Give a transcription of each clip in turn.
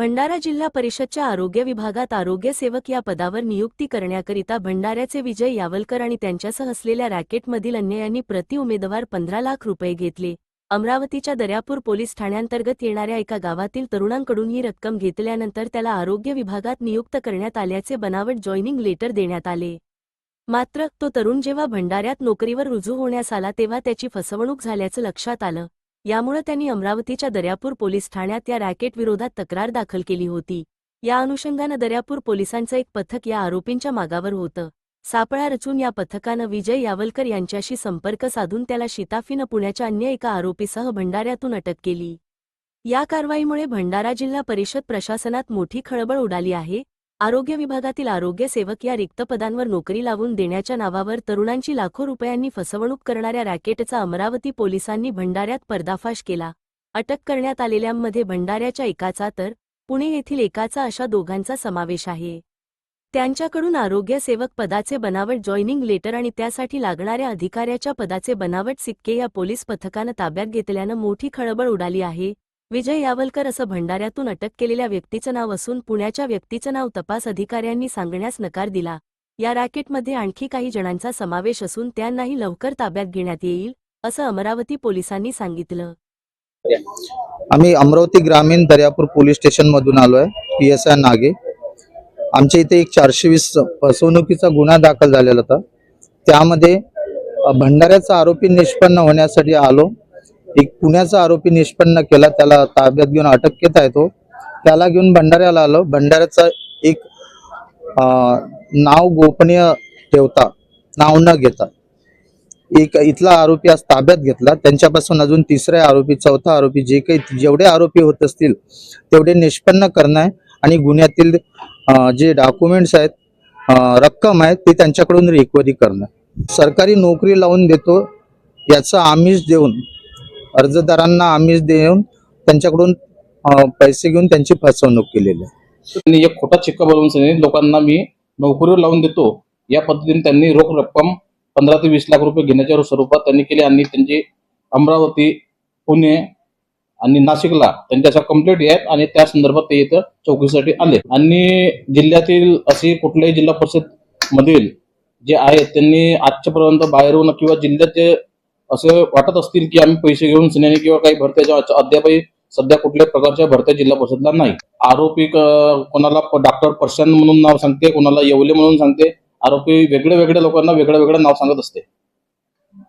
भंडारा जिल्हा परिषदच्या आरोग्य विभागात आरोग्य सेवक या पदावर नियुक्ती करण्याकरिता भंडाऱ्याचे विजय यावलकर आणि त्यांच्यासह असलेल्या रॅकेटमधील अन्यायांनी प्रति उमेदवार पंधरा लाख रुपये घेतले. अमरावतीच्या दर्यापूर पोलीस ठाण्यांतर्गत येणाऱ्या एका गावातील तरुणांकडून ही रक्कम घेतल्यानंतर त्याला आरोग्य विभागात नियुक्त करण्यात आल्याचे बनावट जॉईनिंग लेटर देण्यात आले. मात्र तो तरुण जेव्हा भंडाऱ्यात नोकरीवर रुजू होण्यास आला तेव्हा त्याची फसवणूक झाल्याचं लक्षात आलं. यामुळे त्यांनी अमरावतीच्या दर्यापूर पोलीस ठाण्यात या रॅकेट विरोधात तक्रार दाखल केली होती. या अनुषंगानं दर्यापूर पोलिसांचं एक पथक या आरोपींच्या मागावर होतं. सापळा रचून या पथकानं विजय यावलकर यांच्याशी संपर्क साधून त्याला शिताफीनं पुण्याच्या अन्य एका आरोपीसह भंडाऱ्यातून अटक केली. या कारवाईमुळे भंडारा जिल्हा परिषद प्रशासनात मोठी खळबळ उडाली आहे आरोग्य विभागातील आरोग्य सेवक या रिक्त पदांवर नोकरी लावून देण्याच्या नावावर तरुणांची लाखो रुपयांनी फसवणूक करणाऱ्या रॅकेटचा अमरावती पोलिसांनी भंडाऱ्यात पर्दाफाश केला. अटक करण्यात आलेल्यांमध्ये भंडाऱ्याच्या एकाचा तर पुणे येथील एकाचा अशा दोघांचा समावेश आहे. त्यांच्याकडून आरोग्य सेवक पदाचे बनावट जॉईनिंग लेटर आणि त्यासाठी लागणाऱ्या अधिकाऱ्याच्या पदाचे बनावट सिक्के या पोलीस पथकानं ताब्यात घेतल्यानं मोठी खळबळ उडाली आहे. विजय यावलकर असं भंडाऱ्यातून अटक केलेल्या व्यक्तीचं नाव असून पुण्याच्या व्यक्तीचं नाव तपास अधिकाऱ्यांनी सांगण्यास नकार दिला. या रॅकेटमध्ये आणखी काही जणांचा समावेश असून त्यांनाही लवकर ताब्यात घेण्यात येईल असं अमरावती पोलिसांनी सांगितलं. आम्ही अमरावती ग्रामीण दर्यापूर पोलीस स्टेशन मधून आलोय पी एस आय नागे. आमच्या इथे एक चारशे वीस फसवणुकीचा गुन्हा दाखल झालेला होता. त्यामध्ये भंडाऱ्याचा आरोपी निष्पन्न होण्यासाठी आलो. एक पुण्याचा आरोपी निष्पन्न केला त्याला ताब्यात घेऊन अटक घेत आहे तो. त्याला घेऊन भंडाऱ्याला आलो. भंडाऱ्याचा एक नाव गोपनीय ठेवता नाव न घेता. एक इथला आरोपी आज ताब्यात घेतला. त्यांच्यापासून अजून तिसरा आरोपी चौथा आरोपी जे काही जेवढे आरोपी होत असतील तेवढे निष्पन्न करणं आहे आणि गुन्ह्यातील जे डॉक्युमेंट्स आहेत रक्कम आहे ते त्यांच्याकडून रिकव्हरी करणं सरकारी नोकरी लावून देतो याचा आमिष देऊन अर्जदारांना आमिष देऊन त्यांच्याकडून पैसे घेऊन त्यांची फसवणूक केलेली आहे. त्यांनी एक खोटा चिक्का बनवून लोकांना मी नोकरीवर लावून देतो. या पद्धतीने त्यांनी रोख रक्कम पंधरा ते वीस लाख रुपये घेण्याच्या स्वरूपात त्यांनी केले आणि त्यांची अमरावती पुणे आणि नाशिकला त्यांच्या कंप्लेंट आहेत आणि त्या संदर्भात ते इथं चौकशीसाठी आले. आणि जिल्ह्यातील असे कुठल्याही जिल्हा परिषद मधील जे आहेत त्यांनी आजच्यापर्यंत बाहेरून किंवा जिल्ह्यात जे असे वाटत असतील की आम्ही पैसे घेऊन सिनेने किंवा काही भरत्याच्या अद्यापही सध्या कुठल्याही प्रकारच्या भरत्या जिल्हा परिषदला नाही. आरोपी कोणाला डॉक्टर प्रशांत म्हणून नाव सांगते कोणाला येवले म्हणून सांगते आरोपी वेगळ्या वेगळ्या लोकांना वेगळं वेगळं नाव सांगत असते.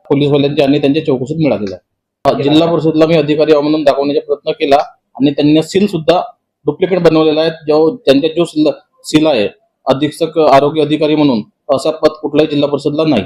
पोलीसवाल्यांची आणि त्यांच्या चौकशीत मिळालेला जिल्हा परिषदला मी अधिकारी म्हणून दाखवण्याचा प्रयत्न केला आणि त्यांनी सील सुद्धा डुप्लिकेट बनवलेला आहे. जो त्यांच्या जो सील आहे अधीक्षक आरोग्य अधिकारी म्हणून असा पद कुठल्याही जिल्हा परिषदला नाही.